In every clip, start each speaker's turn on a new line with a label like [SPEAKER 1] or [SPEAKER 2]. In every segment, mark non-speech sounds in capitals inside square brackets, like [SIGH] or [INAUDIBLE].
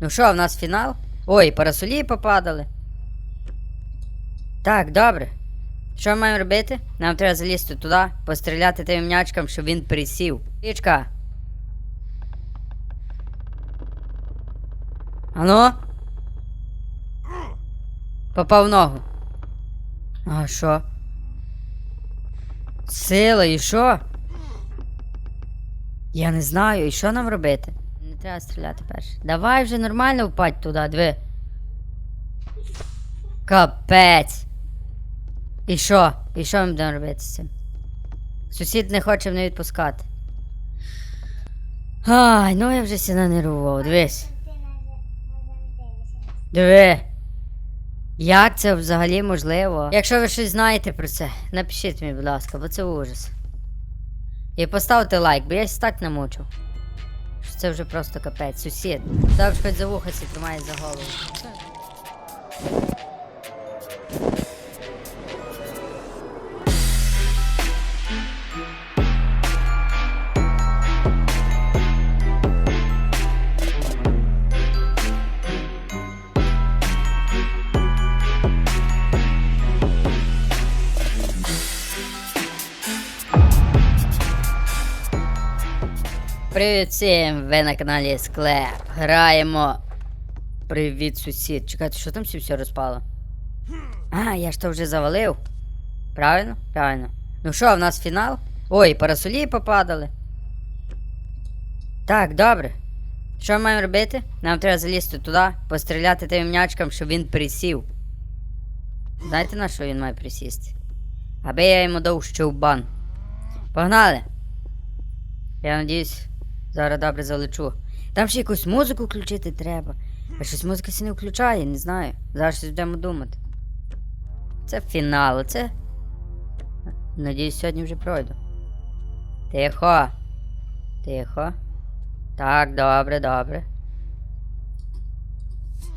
[SPEAKER 1] Ну що, в нас фінал? Ой, парасолі попадали. Так, добре. Що ми маємо робити? Нам треба залізти туди, постріляти тим м'ячком, щоб він присів. Річка. Ану? Попав в ногу. А що? Сила, і що? Я не знаю, і що нам робити? Треба стріляти перше. Давай вже нормально впадь туди, диви. Капець. І що? І що ми будемо робити з цим? Сусід не хоче мене відпускати. Ай, ну я вже сіна нервував, дивись. Диви. Як це взагалі можливо? Якщо ви щось знаєте про це, напишіть мені, будь ласка, бо це ужас. І поставте лайк, бо я так намучив. Це вже просто капець. Сусід. Так, хоч за вуха сі тримає за голову. Привіт всім! Ви на каналі Склеп. Граємо. Привіт, сусід. Чекайте, що там все розпало? А, я ж то вже завалив. Правильно? Правильно. Ну що, в нас фінал? Ой, парасолі попадали. Так, добре. Що ми маємо робити? Нам треба залізти туди, постріляти тим м'ячком, щоб він присів. Знаєте на що він має присісти? Аби я йому дав щовбан. Погнали! Я надіюсь, зараз добре залечу. Там ще якусь музику включити треба. А щось музика сі не включає, не знаю. Зараз щось будемо думати. Це фінал, це. Надіюсь, сьогодні вже пройду. Тихо. Тихо. Так, добре, добре.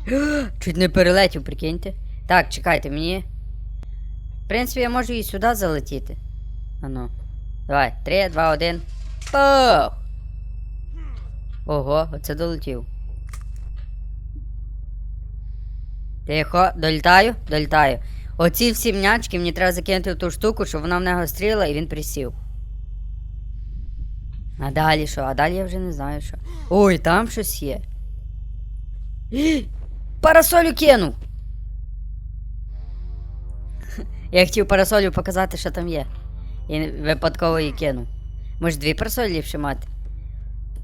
[SPEAKER 1] [GASPS] Чуть не перелетів, прикиньте. Так, чекайте, мені. В принципі, я можу і сюди залетіти. Ану. Давай, 3, 2, 1. Пух! Ого, оце долетів. Тихо, долітаю, долітаю. Оці всі м'ячки мені треба закинути в ту штуку, щоб вона в нього стріла і він присів. А далі що? А далі я вже не знаю що. Ой, там щось є. [GASPS] Парасолю кинув! [LAUGHS] Я хотів парасолю показати, що там є. І випадково її кинув. Може, дві парасолі ліпше мати.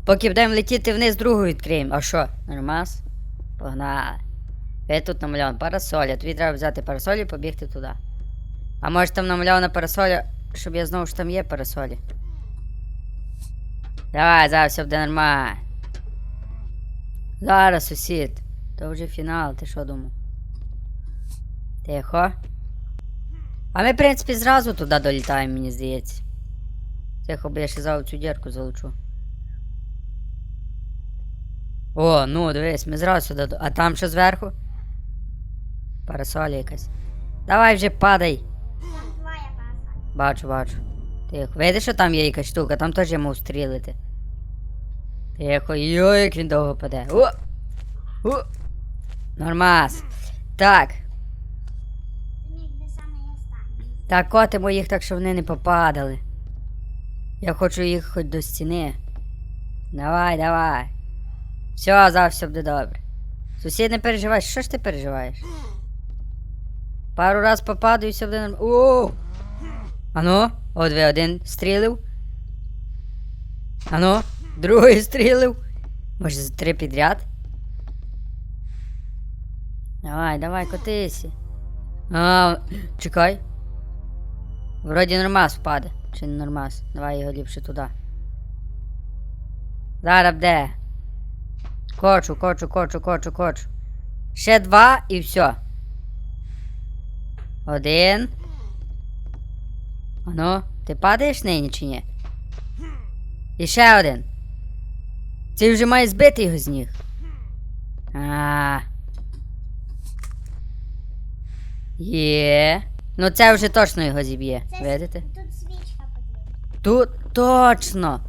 [SPEAKER 1] Поки будемо летіти вниз, другу відкриємо. А що? Нормас? Погнали. Я тут намальовано парасоля. Тобі треба взяти парасолі і побігти туди. А може там намальована парасоля, щоб я знав, що там є парасолі. Давай, зараз все буде нормально. Зараз, сусід. То вже фінал, ти що думав? Тихо. А ми, в принципі, зразу туди долітаємо, мені здається. Тихо, бо я ще за цю дірку залучу. О, ну дивись, ми зразу сюди. А там що зверху? Парасоля якась. Давай вже падай. Бачу, бачу. Тихо. Видиш, що там є якась штука, там теж я мав стрілити. Тихо, йой, як він довго паде. О! О! Нормас. Так. Так, котимо їх так, щоб вони не попадали. Я хочу їх хоч до стіни. Давай, давай. Все, все буде добре. Сусід не переживай, що ж ти переживаєш? Пару раз попаду і все буде нормально. О! Ану, от ви один стрілив. Ану, другий стрілив. Може, з три підряд? Давай, давай, котися. А, чекай. Вроді нормас впаде. Чи не нормас? Давай його ліпше туди. Зараз де? Кочу, кочу, кочу, кочу, кочу. Ще два і все. Один. Ану, ти падаєш нині чи ні? І ще один. Цей вже має збити його з ніг. А. Є. Ну це вже точно його зіб'є. Видите?
[SPEAKER 2] Тут свічка.
[SPEAKER 1] Тут точно.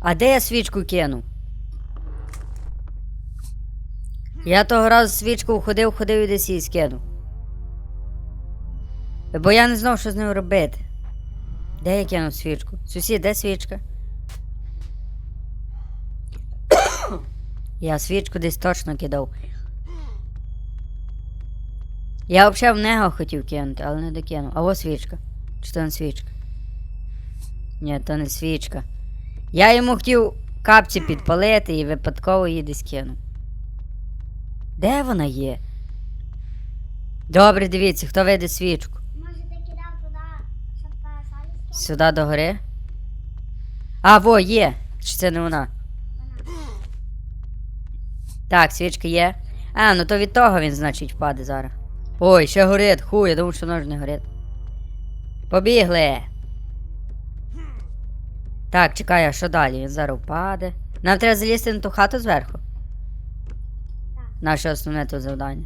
[SPEAKER 1] А де я свічку кинув? Я того разу свічку ходив, ходив і десь її скинув. Бо я не знав, що з нею робити. Де я кинув свічку? Сусід, де свічка? я свічку десь точно кидав. Я взагалі в нього хотів кинути, але не докинув. А ось свічка. Чи то не свічка? Ні, то не свічка. Я йому хотів капці підпалити і випадково її десь кинув. Де вона є? Добре, дивіться, хто вийде свічку.
[SPEAKER 2] Може ти кидав туди, щоб скинути?
[SPEAKER 1] Сюди догори. А, во, є. Чи це не вона? Так, свічка є. А, ну то від того він, значить, впаде зараз. Ой, ще горить, хуй, я думав, що воно ж не горить. Побігли. Так, чекай, а що далі? Він зараз впаде. Нам треба залізти на ту хату зверху. Наше основне тут завдання.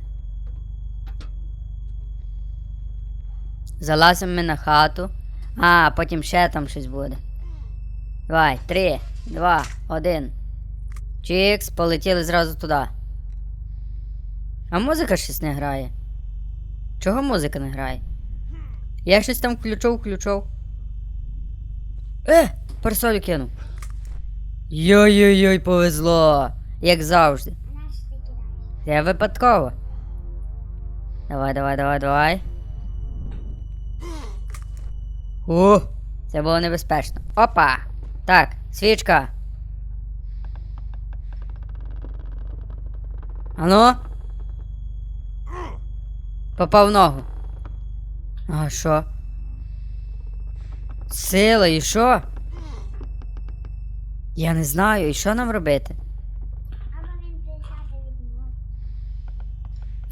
[SPEAKER 1] Залазимо ми на хату. А, потім ще там щось буде. Давай, три, два, один. Чікс, полетіли зразу туди. А музика щось не грає. Чого музика не грає? Я щось там включив, включив. Е! Парасолю кинув. Йой-йой-йой, повезло. Як завжди. Я випадково. Давай, давай, давай, давай. О! Це було небезпечно. Опа! Так, свічка. Ану? Попав в ногу. А що? Сила, і що? Я не знаю, і що нам робити?
[SPEAKER 2] Або він присяде від нього.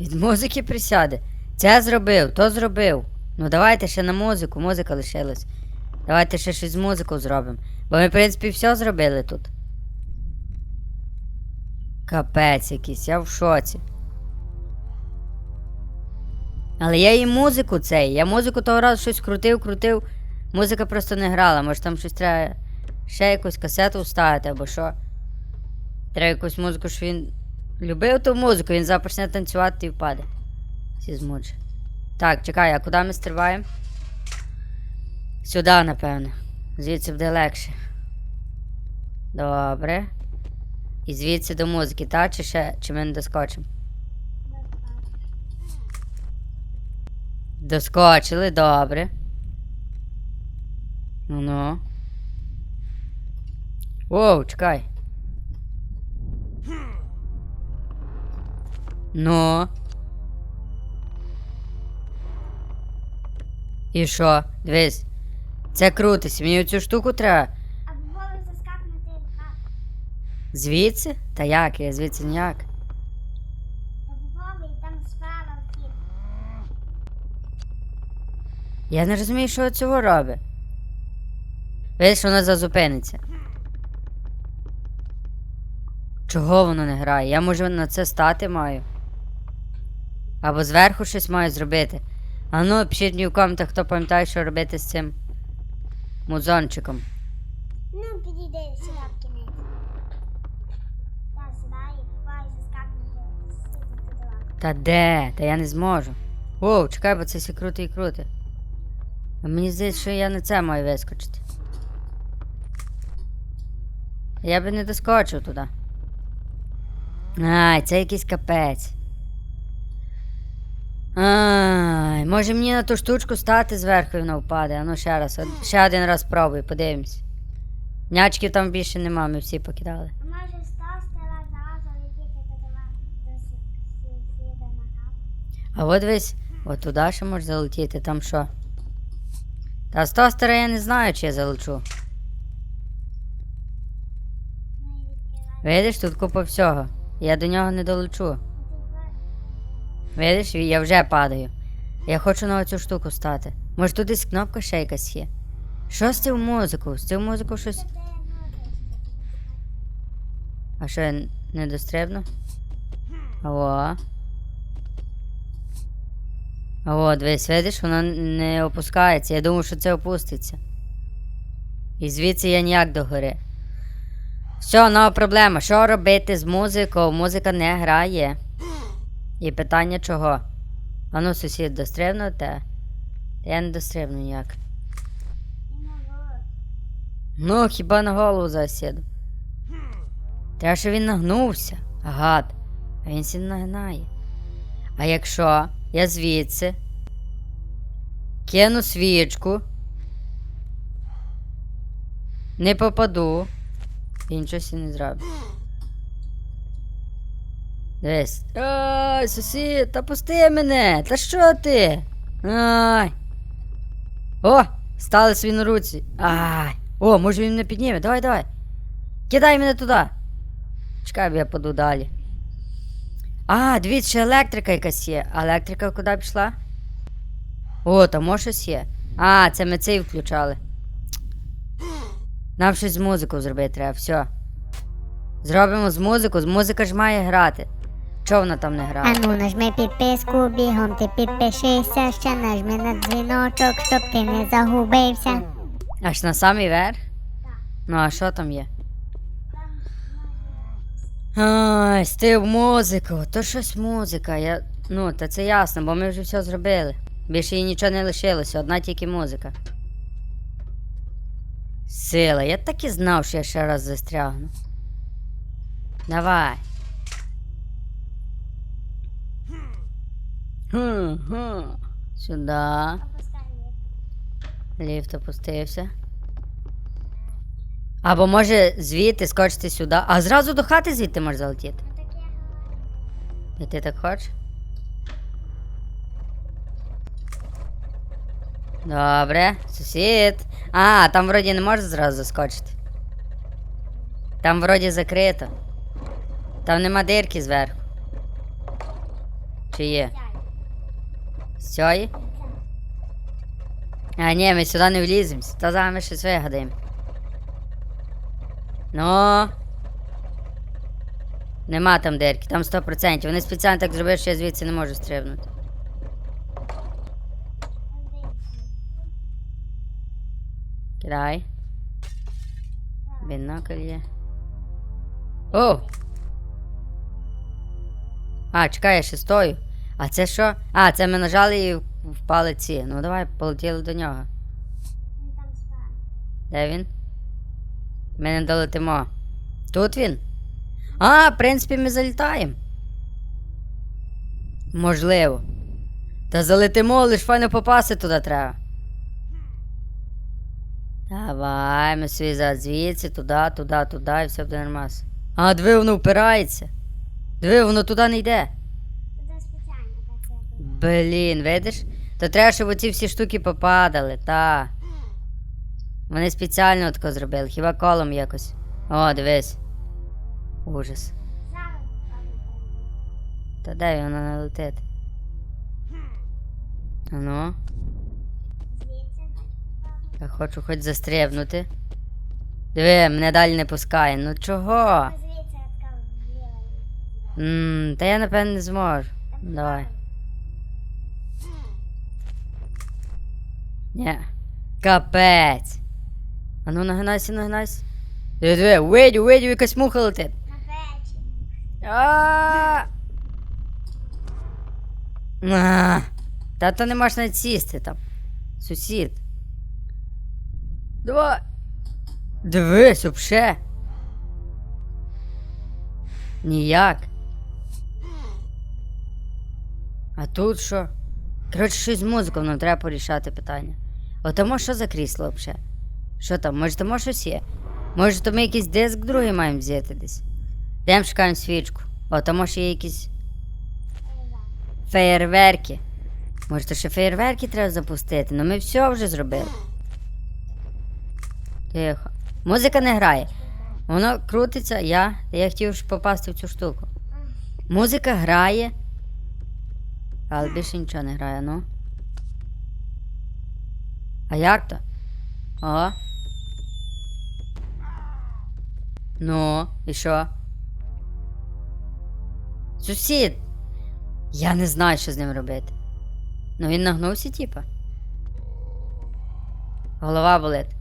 [SPEAKER 1] Від музики присяде. Це зробив, то зробив. Ну давайте ще на музику, музика лишилась. Давайте ще щось з музикою зробимо. Бо ми, в принципі, все зробили тут. Капець якийсь, я в шоці. Але я і музику цей. Я музику того разу щось крутив, крутив. Музика просто не грала. Може там щось треба ще якусь касету вставити або що. Треба якусь музику, що він любив ту музику, він зараз почне танцювати і впаде. Всі змуче. Так, чекай, а куди ми стрибаємо? Сюди, напевно. Звідси буде легше. Добре. І звідси до музики, та? Чи ще чи ми не доскочимо? Доскочили, добре. Ну ну. Воу, чекай. Ну. І що? Дивись. Це крутись, мені цю штуку треба.
[SPEAKER 2] А бували заскакнути хату.
[SPEAKER 1] Звідси? Та як? Я звідси ніяк.
[SPEAKER 2] Та бували і там справа вхід.
[SPEAKER 1] Я не розумію, що цього робить. Видиш, воно зазупиниться. Чого воно не грає? Я може на це стати маю. Або зверху щось маю зробити. А ну, пишіть мені в коментах, хто пам'ятає, що робити з цим музончиком.
[SPEAKER 2] Ну, підійди сюди в кінець.
[SPEAKER 1] Та де? Та я не зможу. Воу, чекай, бо це все круто і круто. А мені здається, що я на це маю вискочити. Я би не доскочив туди. Ай, це якийсь капець. Ай, може мені на ту штучку стати зверху і воно впаде. А ну ще раз. од- Ще один раз спробуй, подивимось. Нячків там більше нема, ми всі покидали.
[SPEAKER 2] А може того стела зразу летіти до на хату?
[SPEAKER 1] А от дивись, от туди ще можеш залетіти, там що? Та з того стара я не знаю, чи я залечу.
[SPEAKER 2] Ну і відкривай.
[SPEAKER 1] Видиш, тут купа всього. Я до нього не долечу. Видиш, я вже падаю. Я хочу на оцю штуку стати. Може тут десь кнопка ще якась є. Що з цим музику? З цим музику щось. А що я не дострибну? Алло. Алло, дивись, видиш, воно не опускається. Я думав, що це опуститься. І звідси я ніяк до гори. Все, нова проблема. Що робити з музикою? Музика не грає. І питання чого? А ну, сусід, дострибнув те? Я не дострибну ніяк. Ну, хіба на голову засіду. Треба, що він нагнувся. Гад. А він сі нагинає. А якщо я звідси кину свічку, не попаду, він щось і не зробить. Дивись. Ай, сусід, та пусти мене! Та що ти? Ай. О! Стали собі на руці. Ай. О, може він мене підніме. Давай, давай. Кидай мене туди. Чекай, я паду далі. А, дивіться, ще електрика якась є. Електрика куди пішла? О, там може щось є. А, це ми цей включали. Нам щось з музикою зробити треба, все. Зробимо з музику, з музика ж має грати. Чого вона там не грає?
[SPEAKER 2] Ану, нажми підписку, бігом ти підпишися, ще нажми на дзвіночок, щоб ти не загубився.
[SPEAKER 1] Аж на самий верх? Ну, а що там є? Ай, стив музику, то щось музика. Я... Ну, та це ясно, бо ми вже все зробили. Більше їй нічого не лишилося, одна тільки музика. Сила, я так і знав, що я ще раз застрягну. Давай. Хм, хм. Сюди. Ліфт опустився. Або може звідти скочити сюди, а зразу до хати звідти можеш залетіти. І ти так хочеш? Добре, сусід. А, там вроді не можеш зразу заскочити. Там вроді закрито. Там нема дирки зверху. Чи є? Цієї? А, ні, ми сюди не вліземось. Та зараз ми щось вигадаємо. Ну. Нема там дирки, там 100%. Вони спеціально так зробили, що я звідси не можу стрибнути. Кидай. Бінокль є. О! А, чекай, я ще стою. А це що? А, це ми нажали і впали ці. Ну давай полетіли до нього. Де він? Ми не долетимо. Тут він? А, в принципі, ми залітаємо. Можливо. Та залетимо, лиш файно попасти туди треба. Давай, ми зараз звідси, туди, туди, туди, і все буде нормально. А, диви, воно впирається. Диви, воно туди не йде.
[SPEAKER 2] Це спеціально так це.
[SPEAKER 1] Блін, видиш? То треба, щоб оці всі штуки попадали, та. Вони спеціально тако зробили, хіба колом якось. О, дивись. Ужас. Та де воно не летить? А ну, я хочу хоч застрибнути. Диви, мене далі не пускає. Ну чого? Ммм, та я напевно не зможу. Давай. Ні. Капець. А ну нагинайся, нагинайся. Диви, видю, видю, якась муха летить. А. Та то не можеш навіть сісти там. Сусід. Давай. Дивись, вообще. Ніяк. А тут що? Коротше, щось з музикою нам треба порішати питання. Отамо що за крісло взагалі? Що там? Може, там щось є? Може, то ми якийсь диск другий маємо взяти десь? Йдемо шукаємо свічку. О, там може є якісь феєрверки. Може, то ще феєрверки треба запустити, ну ми все вже зробили. Тихо. Музика не грає. Воно крутиться, я. Я хотів ж попасти в цю штуку. Музика грає. Але більше нічого не грає, ну. А як то? О. Ну, і що? Сусід! Я не знаю, що з ним робити. Ну він нагнувся, типа. Голова болить.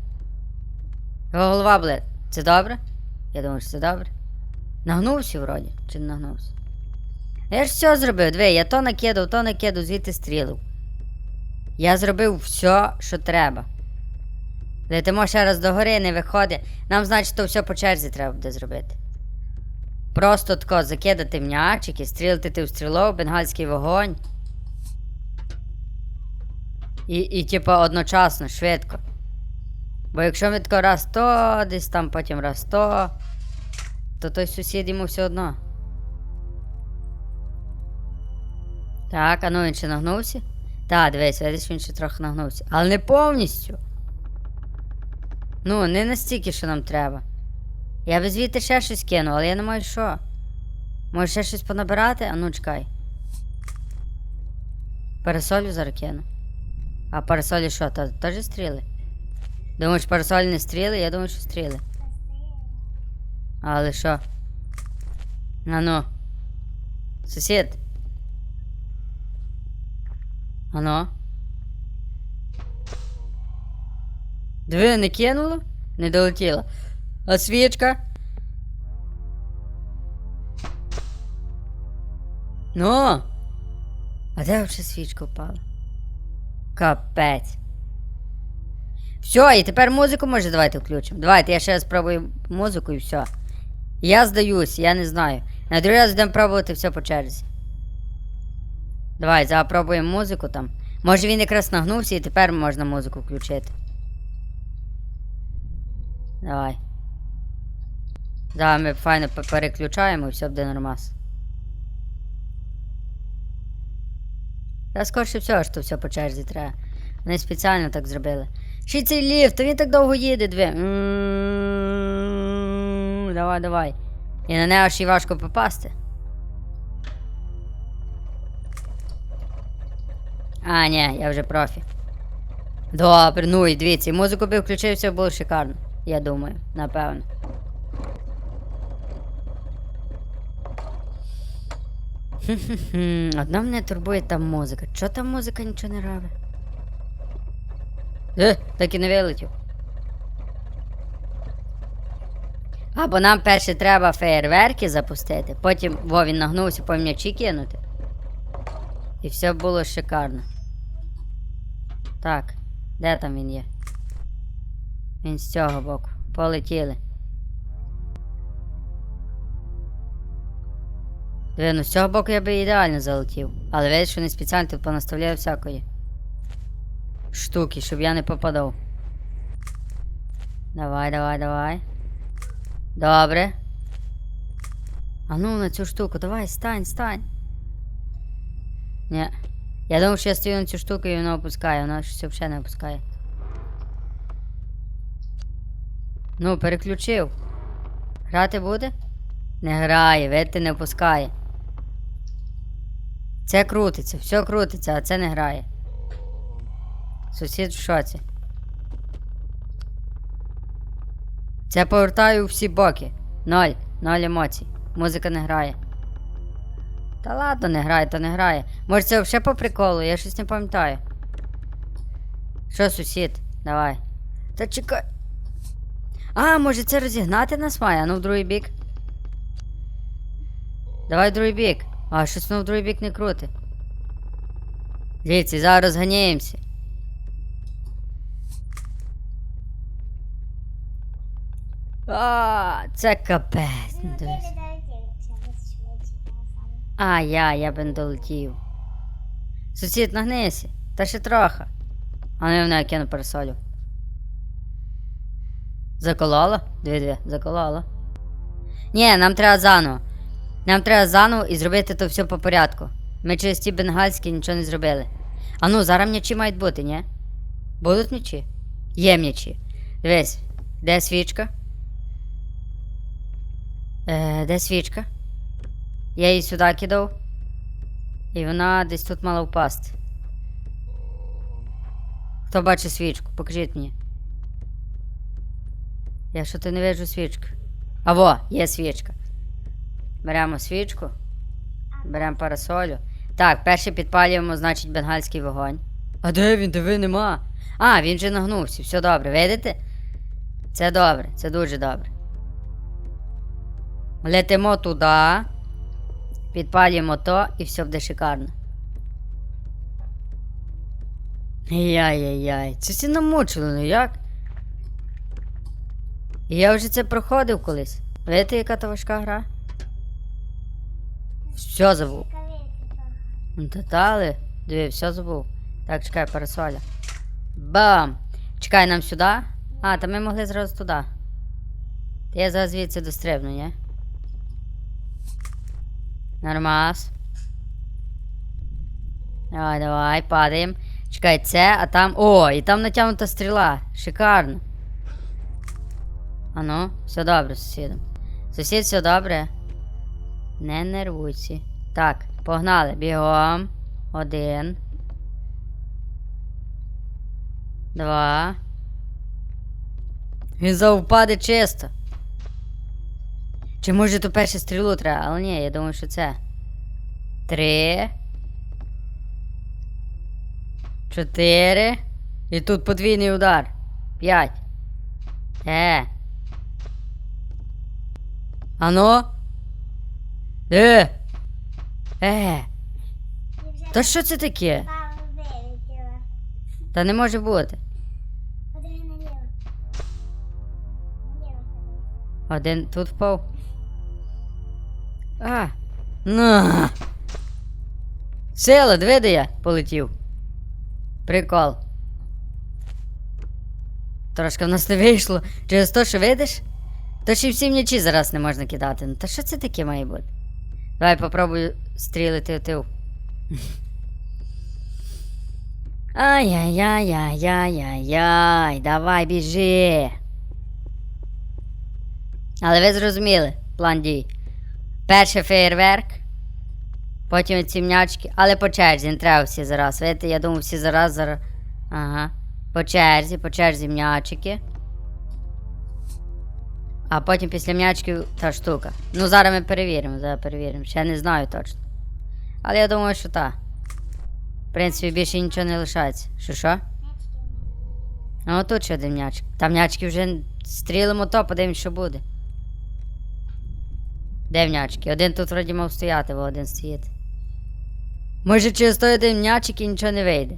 [SPEAKER 1] Його голова болить. Це добре? Я думаю, що це добре. Нагнувся вроді, чи не нагнувся? Я ж все зробив, диви, я то накидав, то накидав, звідти стрілив. Я зробив все, що треба. Летимо ще раз до гори, не виходить. Нам, значить, то все по черзі треба буде зробити. Просто тако закидати м'ячики, стрілити ти в стрілов, бенгальський вогонь. І, і типа одночасно, швидко. Бо якщо ми тако раз то, десь там потім раз то, то той сусід йому все одно. Так, а ну він ще нагнувся? Так, дивись, видиш, він ще трохи нагнувся. Але не повністю. Ну, не настільки, що нам треба. Я би звідти ще щось кину, але я не маю що. Може ще щось понабирати? А ну чекай. Парасолю зараз кину. А парасолі що, та- теж стріли? Думаєш, парасолі не стріли? Я думаю, що стріли. Але що? А ну. Сусід. Ано. Диви, не кинуло? Не долетіло. А свічка? Ну. А де вже свічка впала? Капець. Все, і тепер музику може давайте включимо. Давайте я ще раз спробую музику і все. Я здаюсь, я не знаю. На другий раз будемо пробувати все по черзі. Давай, запробуємо музику там. Може він якраз нагнувся і тепер можна музику включити. Давай. Давай ми файно переключаємо і все буде нормас. Та скорше всього, що все по черзі треба. Вони спеціально так зробили. Ще цей ліфт, то він так довго їде, дві. Давай, давай. І на нього ще й важко попасти. А, ні, я вже профі. Добре, ну і дивіться, музику би включився, було шикарно. Я думаю, напевно. Хм, Одно мене турбує там музика. Чого там музика нічого не робить? Е, так і не вилетів. Або нам перше треба феєрверки запустити, потім во він нагнувся по м'ячі кинути. І все було шикарно. Так, де там він є? Він з цього боку. Полетіли. Диви, ну з цього боку я би ідеально залетів. Але видиш, що не спеціально тут понаставляю всякої. Штуки, щоб я не попадав. Давай, давай, давай. Добре. А ну на цю штуку, давай, стань, стань. Ні. Я думав, що я стою на цю штуку і воно опускає, воно щось взагалі не опускає. Ну, переключив. Грати буде? Не грає, видите, не опускає. Це крутиться, все крутиться, а це не грає. Сусід в шоці. Це повертаю всі боки. Ноль, ноль емоцій. Музика не грає. Та ладно, не грає, то не грає. Може це взагалі по приколу, я щось не пам'ятаю. Що, сусід? Давай. Та чекай. А, може це розігнати нас має, а ну в другий бік. Давай в другий бік. А, щось ну в другий бік не крути. Дивіться, зараз розганяємося. А, це капець. А, я, я б не долетів. Сусід, нагнися. Та ще трохи. А ну я в неї кину пересолю. Заколола? Дві-дві, заколола. Ні, нам треба заново. Нам треба заново і зробити то все по порядку. Ми через ті бенгальські нічого не зробили. А ну, зараз м'ячі мають бути, ні? Будуть м'ячі? Є м'ячі. Дивись, де свічка? Е, де свічка? Я її сюди кидав. І вона десь тут мала впасти. Хто бачить свічку? Покажіть мені. Я що то не вижу свічку. А во, є свічка. Беремо свічку. Беремо парасолю. Так, перше підпалюємо, значить, бенгальський вогонь. А де він? Диви нема. А, він же нагнувся. Все добре, видите? Це добре, це дуже добре. Летимо туди. Підпалюємо то і все буде шикарно. Яй-яй-яй, це всі намучили, ну як? Я вже це проходив колись. Видите, яка то важка гра? Все забув.
[SPEAKER 2] Трохи.
[SPEAKER 1] Ну. Диви, все забув. Так, чекай, парасоля. Бам! Чекай нам сюди. А, та ми могли зразу туди. Я зараз звідси дострибну, ні? Нормас. Давай, давай, падаємо. Чекай, це, а там. О, і там натягнута стріла. Шикарно. А ну, все добре сусідом. Сусід, все добре. Не нервуйся. Так, погнали. Бігом. Один. Два. Він завпаде чисто. Чи може то перше стрілу треба? Але ні, я думаю, що це. Три. Чотири. І тут подвійний удар. П'ять. Е. Ано? Е. Е. Та що це таке? Та не може бути. Один тут впав. А. На. Сила, диви, де я полетів. Прикол. Трошки в нас не вийшло. Через те, що видиш? То ще всі м'ячі зараз не можна кидати. Ну та що це таке має бути? Давай попробую стрілити в тил. Ай-яй-яй-яй-яй-яй. Давай біжи. Але ви зрозуміли план дій. Перший феєрверк, потім ці м'ячки, але по черзі, не треба всі зараз. Видите, я думаю, всі зараз зараз. Ага. По черзі, по черзі м'ячики. А потім після м'ячків та штука. Ну, зараз ми перевіримо, зараз перевіримо. Ще не знаю точно. Але я думаю, що так. В принципі, більше нічого не лишається. Що що? Ну, тут ще один м'ячик. Там м'ячки вже стрілимо то, подивимось, що буде. Де м'ячки? Один тут вроді мав стояти, бо один стоїть. Може через той один м'ячик і нічого не вийде.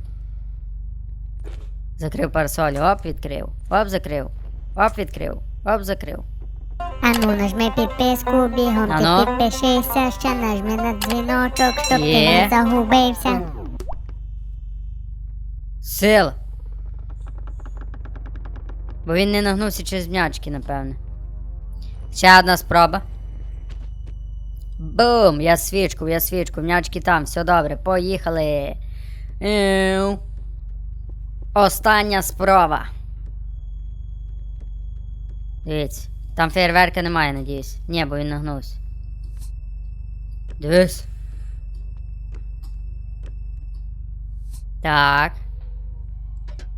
[SPEAKER 1] Закрив парасолю, оп, відкрив. Оп, закрив. Оп, відкрив. Оп, закрив.
[SPEAKER 2] Ану, нажми підписку, бігом
[SPEAKER 1] Ано.
[SPEAKER 2] ти підпишися, ще нажми на дзвіночок, щоб ти
[SPEAKER 1] Є.
[SPEAKER 2] не загубився.
[SPEAKER 1] Сила. Бо він не нагнувся через м'ячки, напевне. Ще одна спроба. Бум! Я свічку, я свічку, м'ячки там, все добре, поїхали. Еу. Остання спроба. Дивіться, там фейерверка немає, надіюсь. Ні, бо він нагнувся. Дивись. Так.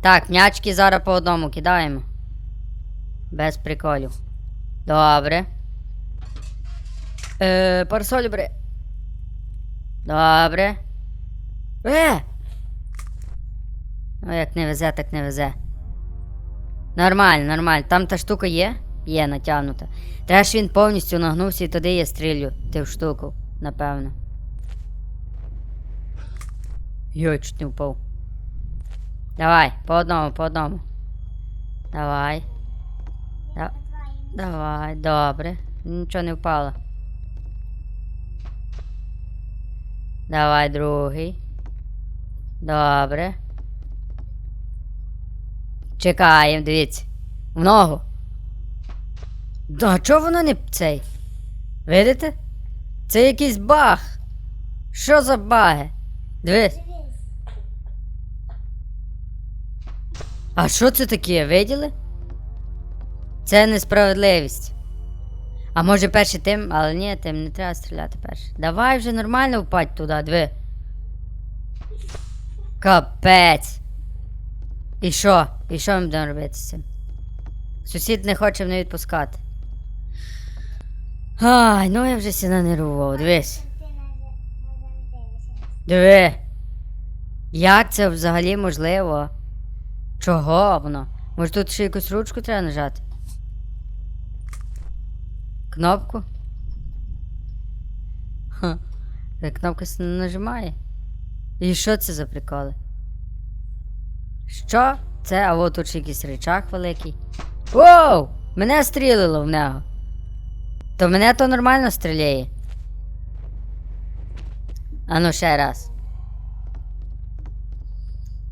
[SPEAKER 1] Так, м'ячки зараз по одному кидаємо. Без приколів. Добре. Е, парасоль бери. Добре. Е! Ну, як не везе, так не везе. Нормально, нормально. Там та штука є? Є натягнута. Треба ж він повністю нагнувся і туди я стрілю ту штуку, напевно. Йой, чуть не впав. Давай, по одному, по одному. Давай. Да- давай, добре. Нічого не впало. Давай, другий. Добре. Чекаємо, дивіться. В ногу. Да, чого воно не цей? Видите? Це якийсь баг. Що за баги? Дивись. А що це таке, виділи? Це несправедливість. А може перший тим, але ні, тим не треба стріляти перший. Давай вже нормально впадь туди, диви. Капець. І що? І що ми будемо робити з цим? Сусід не хоче мене відпускати. Ай, ну я вже сіна нервував, дивись. Диви. Як це взагалі можливо? Чого воно? Може тут ще якусь ручку треба нажати? Кнопку? Ха. Кнопка не нажимає. І що це за приколи? Що? Це, а от тут якийсь речах великий. Воу! Мене стрілило в нього. То мене то нормально стріляє. Ану ще раз.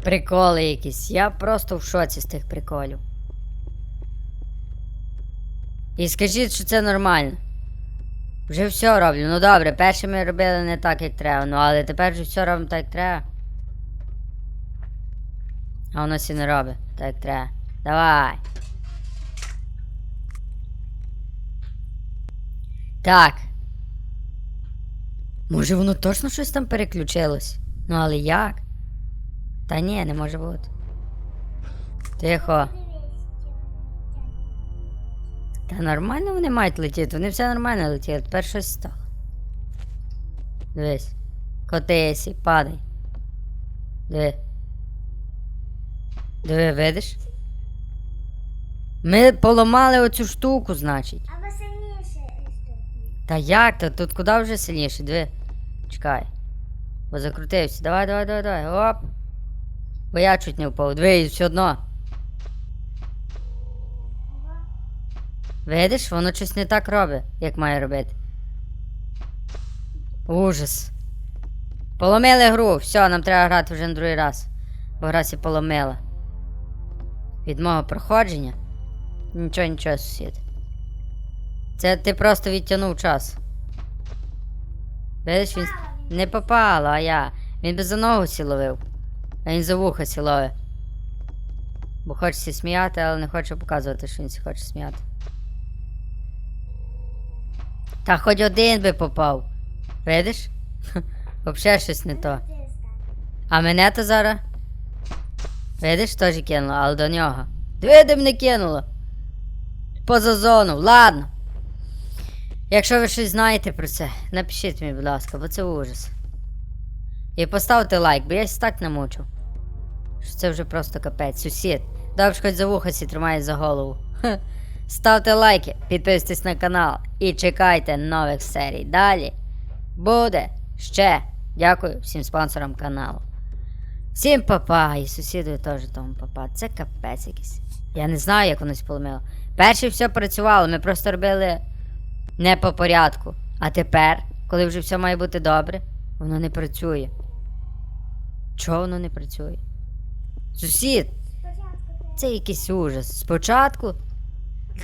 [SPEAKER 1] Приколи якісь. Я просто в шоці з тих приколів. І скажіть, що це нормально. Вже все роблю. Ну добре, перше ми робили не так, як треба, ну але тепер вже все робимо так, як треба. А воно сі не робить, так як треба. Давай. Так. Може воно точно щось там переключилось? Ну але як? Та ні, не може бути. Тихо. Та нормально вони мають летіти, вони все нормально летіли, тепер щось стало. Дивись. Котися, падай. Диви. Диви, видиш? Ми поламали оцю штуку, значить.
[SPEAKER 2] Або сильніше.
[SPEAKER 1] Та як то? Тут куди вже сильніше? Диви. Чекай. Бо закрутився. Давай, давай, давай, давай. Оп. Бо я чуть не впав. Диви, все одно. Видиш, воно щось не так робить, як має робити. Ужас. Поломили гру. Все, нам треба грати вже на другий раз. Бо гра сі поломила. Від мого проходження. Нічого, нічого, сусід. Це ти просто відтягнув час. Видиш, він не попало, а я. Він би за ногу сіловив. А він за вуха сіловив. Бо хочеться сміяти, але не хоче показувати, що він хоче сміяти. Та хоч один би попав. Видиш? [LAUGHS] Взагалі щось не то. А мене то зараз. Видиш, теж кинуло, але до нього. Диви, де мене кинуло. Поза зону, ладно. Якщо ви щось знаєте про це, напишіть мені, будь ласка, бо це ужас. І поставте лайк, бо я так намучив. Що це вже просто капець. Сусід. Добре, хоч за вуха сі тримає за голову. Ставте лайки, підписуйтесь на канал і чекайте нових серій. Далі буде ще. Дякую всім спонсорам каналу. Всім папа, і сусіду теж тому папа. Це капець якийсь. Я не знаю, як воно поломило. Перше все працювало, ми просто робили не по порядку. А тепер, коли вже все має бути добре, воно не працює. Чого воно не працює? Сусід, це якийсь ужас. Спочатку.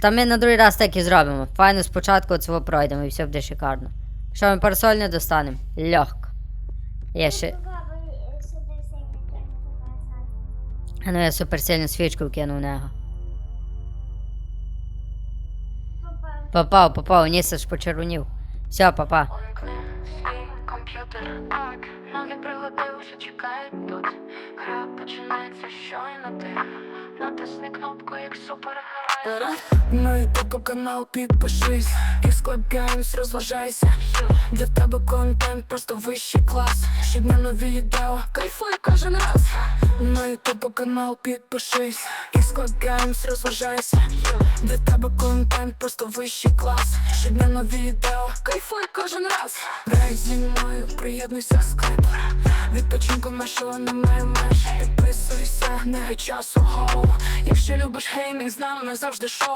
[SPEAKER 1] Та ми на другий раз так і зробимо. Файно спочатку цього пройдемо і все буде шикарно. Що ми парасоль не достанемо? Легко. Я ще.
[SPEAKER 2] Попробуй е.
[SPEAKER 1] А ну я суперсильну свічку вкину в нього.
[SPEAKER 2] Попав.
[SPEAKER 1] Попав, попав, ніс аж почервонів. Все, папа.
[SPEAKER 3] Комп'ютер, так, ноги пригодився, чекай тут. Гра починається щойно ти. Натисни кнопку, як супергерой.
[SPEAKER 4] На ютуб канал підпишись. Xclub Games, розважайся. Для тебе контент просто вищий клас. Щодня нові відео, кайфуй кожен раз. На ютуб канал підпишись. Xclub Games, розважайся. Для тебе контент просто вищий клас. Щодня нові відео, кайфуй кожен раз. Грай зі мною, приєднуйся скайпер Відпочинку нашого немає меж. Підписуйся, не часу гоу Якщо любиш геймінг, з нами завжди шоу